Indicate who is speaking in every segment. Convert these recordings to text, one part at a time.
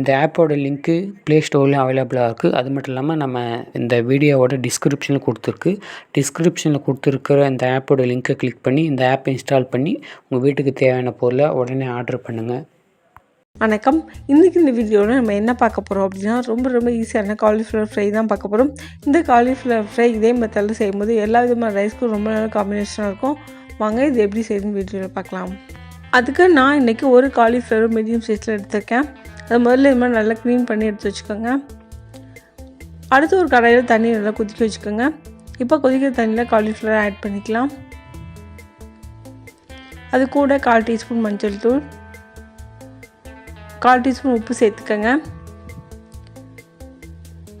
Speaker 1: இந்த ஆப்போட link play ஸ்டோர்லேயும் அவைலபிளாக இருக்குது அது மட்டும் இல்லாமல் நம்ம இந்த வீடியோவோட டிஸ்கிரிப்ஷனில் கொடுத்துருக்கு. டிஸ்கிரிப்ஷனில் கொடுத்துருக்கிற இந்த ஆப்போட லிங்க்கை கிளிக் பண்ணி இந்த ஆப்பை இன்ஸ்டால் பண்ணி உங்கள் வீட்டுக்கு தேவையான பொருளை உடனே ஆர்டர் பண்ணுங்கள்
Speaker 2: வணக்கம். இன்றைக்கி இந்த வீடியோவில் நம்ம என்ன பார்க்க போகிறோம் அப்படின்னா ரொம்ப ரொம்ப ஈஸியான காலிஃப்ளவர் ஃப்ரை தான் பார்க்க போகிறோம் இந்த காலிஃப்ளவர் ஃப்ரை இதே மெத்தடில் செய்யும்போது எல்லா விதமான ரைஸ்க்கும் ரொம்ப நல்ல காம்பினேஷனாக இருக்கும். வாங்க இது எப்படி செய்யுதுன்னு வீடியோவில் பார்க்கலாம். அதுக்கு நான் இன்றைக்கி ஒரு காலிஃப்ளவர் மீடியம் சைஸில் எடுத்திருக்கேன். அது முதல்ல இது மாதிரி நல்லா க்ளீன் பண்ணி எடுத்து வச்சுக்கோங்க. அடுத்து ஒரு கடையில் தண்ணி நல்லா கொதிக்க வச்சுக்கோங்க. இப்போ கொதிக்கிற தண்ணியில் காலிஃப்ளவர் ஆட் பண்ணிக்கலாம். அது கூட கால் டீஸ்பூன் மஞ்சள் தூள். கால் டீஸ்பூன் உப்பு சேர்த்துக்கோங்க.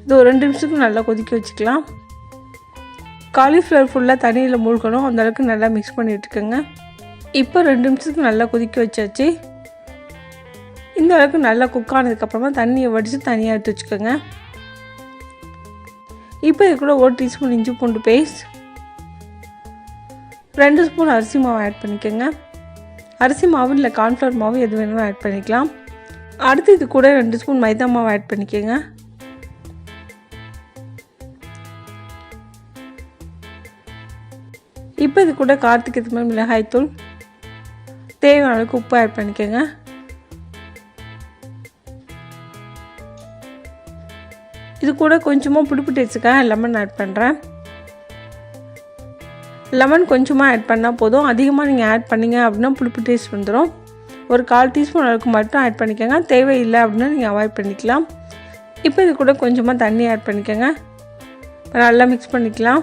Speaker 2: இது ஒரு ரெண்டு நிமிஷத்துக்கு நல்லா கொதிக்க வச்சுக்கலாம். காலிஃப்ளவர் ஃபுல்லாக தண்ணியில் மூழ்கணும். அந்தளவுக்கு நல்லா மிக்ஸ் பண்ணி இப்போ ரெண்டு நிமிஷத்துக்கு நல்லா கொதிக்க வச்சாச்சு. இந்த அளவுக்கு நல்லா குக் ஆனதுக்கப்புறமா தண்ணியை வடித்து தனியாக எடுத்து வச்சுக்கோங்க. இப்போ இது கூட ஒரு டீஸ்பூன் இஞ்சி பூண்டு பேஸ்ட் ரெண்டு ஸ்பூன் அரிசி மாவு ஆட் பண்ணிக்கோங்க. அரிசி மாவு இல்லை கார்ன்ஃப்ளவர் மாவு எது வேணாலும் ஆட் பண்ணிக்கலாம். அடுத்து இது கூட ரெண்டு ஸ்பூன் மைதா மாவு ஆட் பண்ணிக்கோங்க. இப்போ இது கூட கார்த்திக் இது மாதிரி மிளகாய்த்தூள். தேவையான அளவுக்கு உப்பு ஆட் பண்ணிக்கோங்க. இது கூட கொஞ்சமாக புளிப்பு டேஸ்ட்டுக்காக லெமன் ஆட் பண்ணுறேன் லெமன் கொஞ்சமாக ஆட் பண்ணால் போதும். அதிகமாக நீங்கள் ஆட் பண்ணிங்க அப்படின்னா புளிப்பு டேஸ்ட் வந்துடும் ஒரு கால் டீஸ்பூன் அளவுக்கு மட்டும் ஆட் பண்ணிக்கோங்க. தேவையில்லை அப்படின்னா நீங்கள் அவாய்ட் பண்ணிக்கலாம். இப்போ இது கூட கொஞ்சமாக தண்ணி ஆட் பண்ணிக்கோங்க. நல்லா மிக்ஸ் பண்ணிக்கலாம்.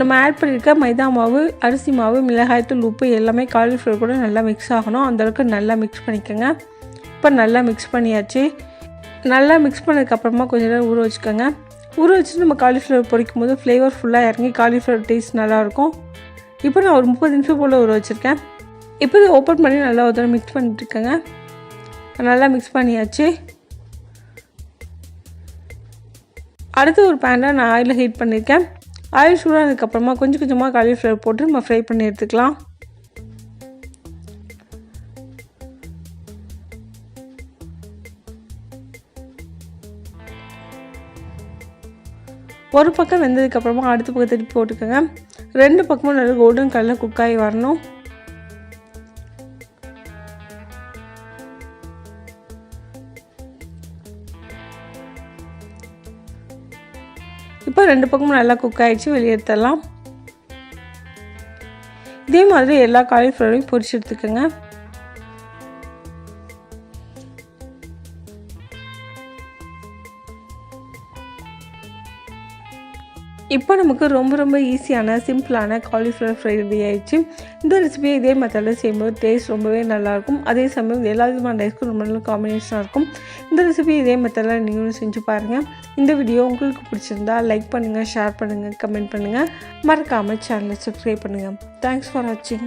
Speaker 2: நம்ம ஆட் பண்ணியிருக்க மைதா மாவு அரிசி மாவு மிளகாய்த்தூள் உப்பு எல்லாமே காலிஃப்ளவர் கூட நல்லா மிக்ஸ் ஆகணும். அந்தளவுக்கு நல்லா மிக்ஸ் பண்ணிக்கோங்க. இப்போ நல்லா மிக்ஸ் பண்ணியாச்சு. நல்லா மிக்ஸ் பண்ணதுக்கப்புறமா கொஞ்சம் நேரம் ஊற வச்சுக்கோங்க. ஊற வச்சுட்டு நம்ம காலிஃப்ளவர் பொரிக்கும் போது ஃப்ளேவர் ஃபுல்லாக இறங்கி காலிஃப்ளவர் டேஸ்ட் நல்லாயிருக்கும். இப்போ நான் ஒரு முப்பது நிமிஷம் போல் ஊற வச்சுருக்கேன். இப்போ இதை ஓப்பன் பண்ணி நல்லா ஒரு தடவை மிக்ஸ் பண்ணிட்டுருக்கேங்க. நல்லா மிக்ஸ் பண்ணியாச்சு. அடுத்து ஒரு பேனில் நான் ஆயிலில் ஹீட் பண்ணியிருக்கேன். ஆயில் சூடானதுக்கப்புறமா கொஞ்சம் கொஞ்சமாக காலிஃப்ளவர் போட்டு நம்ம ஃப்ரை பண்ணி எடுத்துக்கலாம். ஒரு பக்கம் வெந்ததுக்கப்புறமா அடுத்த பக்கம் திருப்பி போட்டுக்கோங்க. ரெண்டு பக்கமும் நல்லா கோல்டன் கலரில் குக் ஆகி வரணும். இப்போ ரெண்டு பக்கமும் நல்லா குக் ஆகிடுச்சு வெளியே எடுத்துடலாம். இதே மாதிரி எல்லா காலிஃப்ளவரையும் பொரிச்சு எடுத்துக்கோங்க. இப்போ நமக்கு ரொம்ப ரொம்ப ஈஸியான சிம்பிளான காலிஃப்ளவர் ஃப்ரை ரெடி ஆயிடுச்சு. இந்த ரெசிபியை இதே மெத்தடில் செய்யும்போது டேஸ்ட் ரொம்பவே நல்லாயிருக்கும். அதே சமயம் எல்லா விதமான ரைஸ்க்கும் ரொம்ப நல்ல காம்பினேஷனாக இருக்கும். இந்த ரெசிபி இதே மெத்தடில் நீங்களும் செஞ்சு பாருங்கள் இந்த வீடியோ உங்களுக்கு பிடிச்சிருந்தா லைக் பண்ணுங்கள் ஷேர் பண்ணுங்கள் கமெண்ட் பண்ணுங்கள் மறக்காமல் சேனலை சப்ஸ்கிரைப் பண்ணுங்கள் தேங்க்ஸ் ஃபார் வாட்சிங்